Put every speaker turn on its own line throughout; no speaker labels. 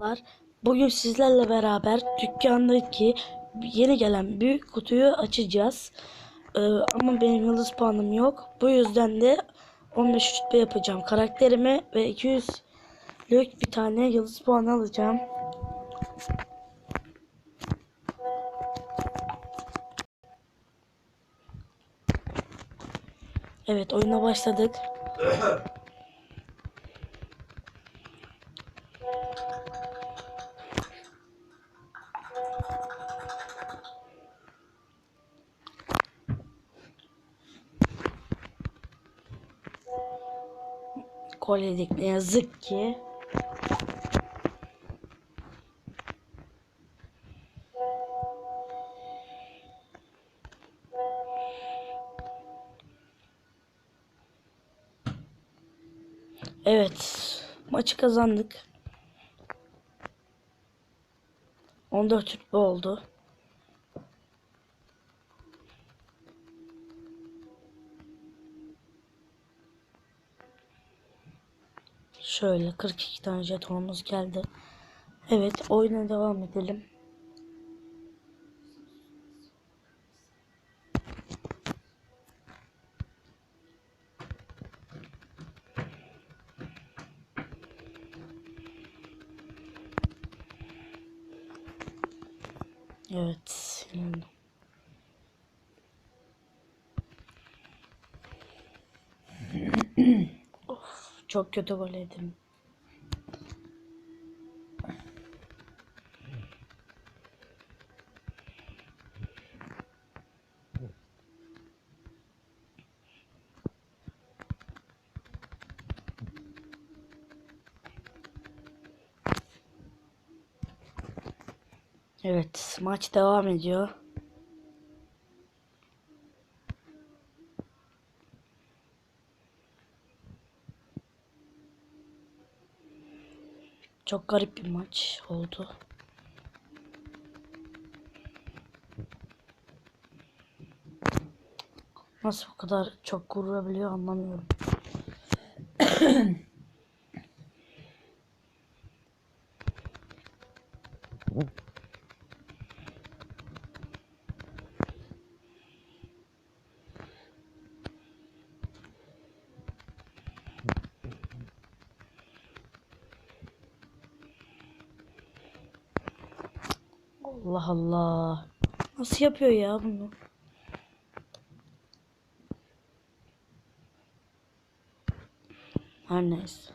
Merhabalar. Bugün sizlerle beraber dükkandaki yeni gelen büyük kutuyu açacağız. Ee, ama benim yıldız puanım yok. Bu yüzden de 15 rütbe yapacağım karakterimi ve 200 lük bir tane yıldız puanı alacağım. Evet oyuna başladık. Kolyedik ne yazık ki. Evet. Maçı kazandık. 14 rütbe oldu. Şöyle 42 tane jetonumuz geldi. Evet oyuna devam edelim. Evet. yani. Çok kötü gol yedim. Evet, maç devam ediyor. Çok garip bir maç oldu. Nasıl bu kadar çok vurabiliyor anlamıyorum. Allah Allah. Nasıl yapıyor ya bunu? Her neyse.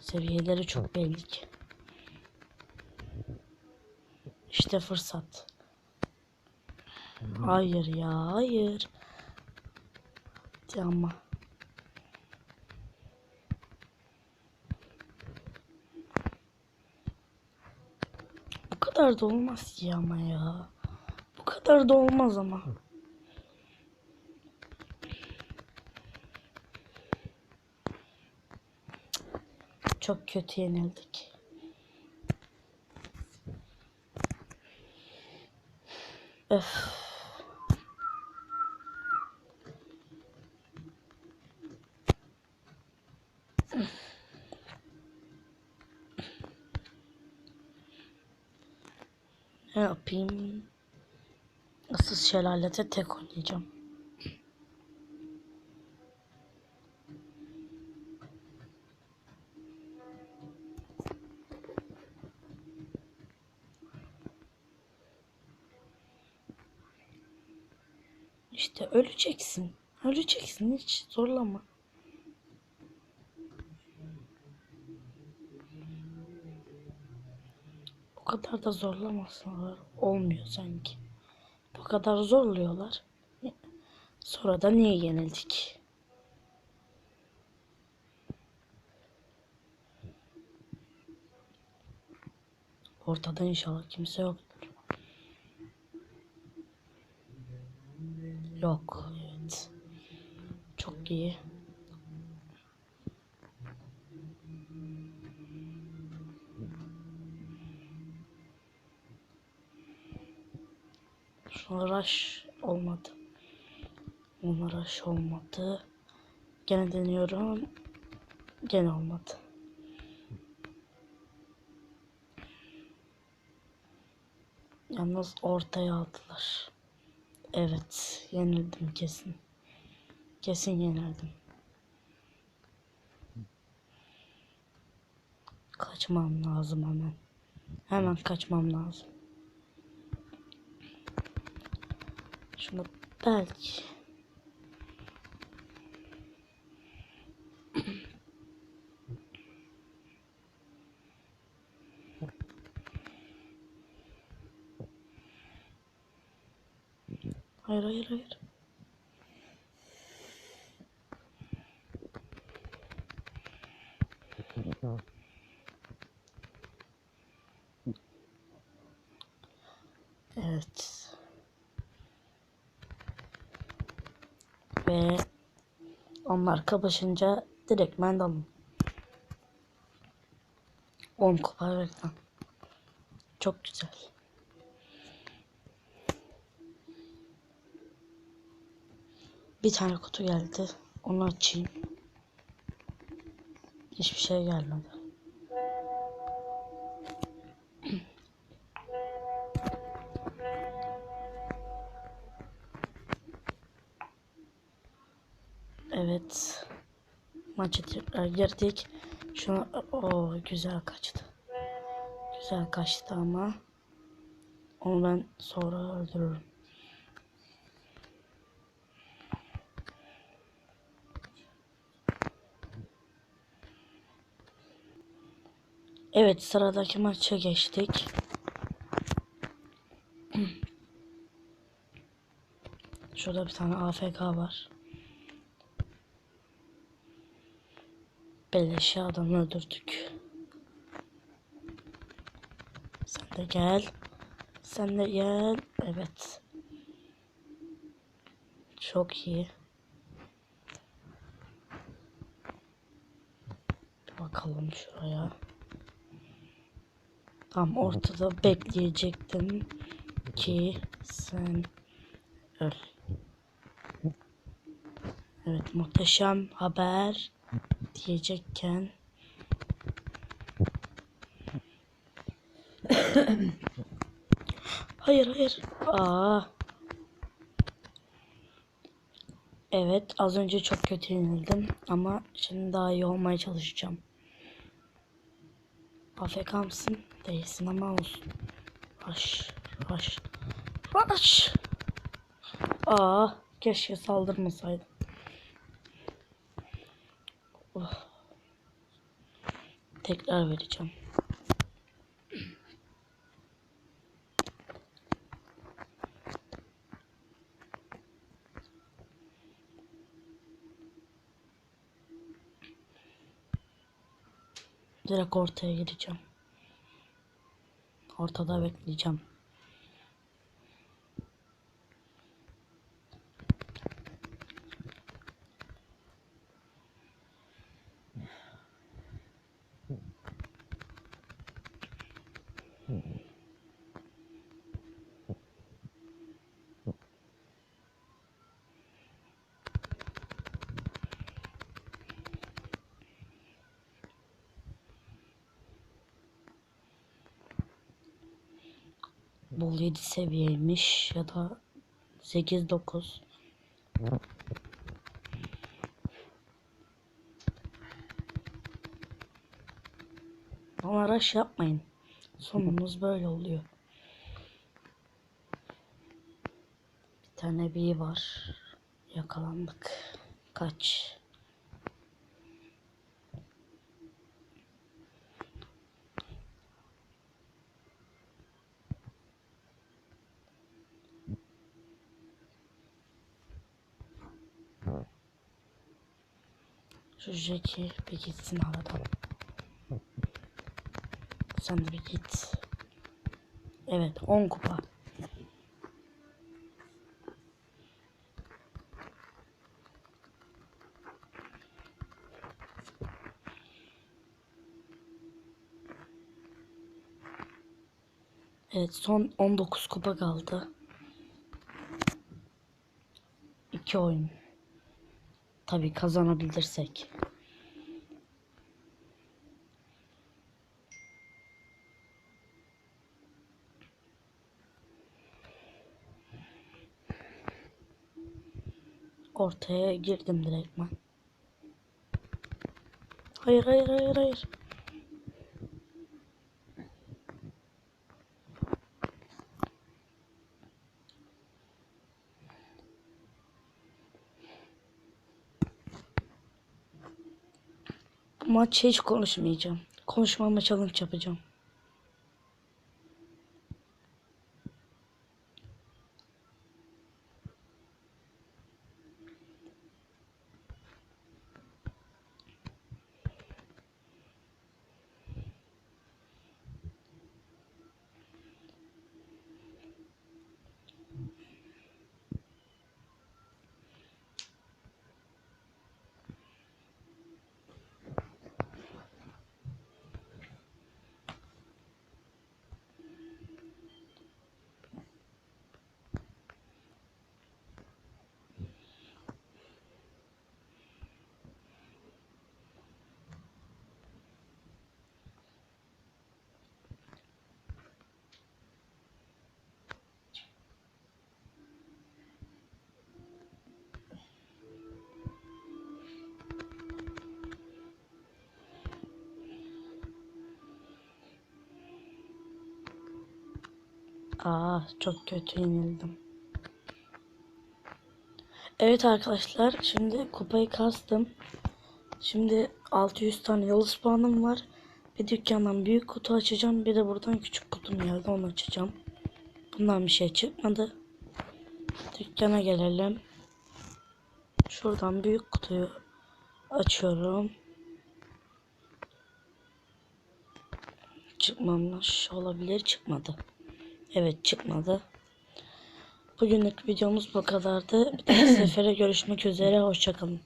Seviyeleri çok belli ki. İşte fırsat. Hayır ya hayır. Ama. Bu kadar da olmaz ki ama ya. Bu kadar da olmaz ama. Çok kötü yenildik. Öf. Yapayım? Asıl şelalete tek oynayacağım. İşte öleceksin. Öleceksin hiç zorlama. Kadar da zorlamasınlar. Olmuyor sanki. Bu kadar zorluyorlar. Sonra da niye yenildik? Ortada inşallah kimse yoktur. Yok. Evet. Çok iyi. Rush olmadı. Rush olmadı. Gene deniyorum. Gene olmadı. Yalnız ortaya aldılar. Evet, yenildim kesin. Kesin yenildim. Kaçmam lazım hemen. Hemen kaçmam lazım. Şunu belki Hayır hayır hayır. Evet. Ve onlar kapışınca direkt ben dalım. 10 kupa reklam. Çok güzel. Bir tane kutu geldi. Onu açayım. Hiçbir şey gelmedi. Maça tekrar girdik. Şunu o güzel kaçtı. Güzel kaçtı ama onu ben sonra öldürürüm. Evet sıradaki maça geçtik. Şurada bir tane AFK var. Beleşe adam öldürdük. Sen de gel. Sen de gel. Evet. Çok iyi. Bir bakalım şuraya. Tam ortada bekleyecektim ki sen öl. Evet muhteşem haber diyecekken Hayır hayır. Aa. Evet az önce çok kötü yenildim ama şimdi daha iyi olmaya çalışacağım. AFK mısın? Değilsin ama olsun. Rush, rush, rush. Aa, keşke saldırmasaydım. Tekrar vereceğim. Direkt ortaya gireceğim. Ortada bekleyeceğim. Bu 7 seviyeymiş ya da 8-9. Ama rush yapmayın. Sonumuz böyle oluyor. Bir tane bir var. Yakalandık. Kaç. Şu Jackie bir gitsin aradan. Sen de bir git. Evet 10 kupa. Evet son 19 kupa kaldı. 2 oyun. Tabi kazanabilirsek. Ortaya girdim direktmen. Hayır hayır hayır hayır. Maç hiç konuşmayacağım. Konuşmama challenge yapacağım. Aa çok kötü yenildim. Evet arkadaşlar şimdi kupayı kastım. Şimdi 600 tane yıldız puanım var. Bir dükkandan büyük kutu açacağım. Bir de buradan küçük kutum geldi onu açacağım. Bundan bir şey çıkmadı. Dükkana gelelim. Şuradan büyük kutuyu açıyorum. Çıkmamış olabilir çıkmadı. Evet çıkmadı. Bugünlük videomuz bu kadardı. Bir dahaki sefere görüşmek üzere. Hoşçakalın.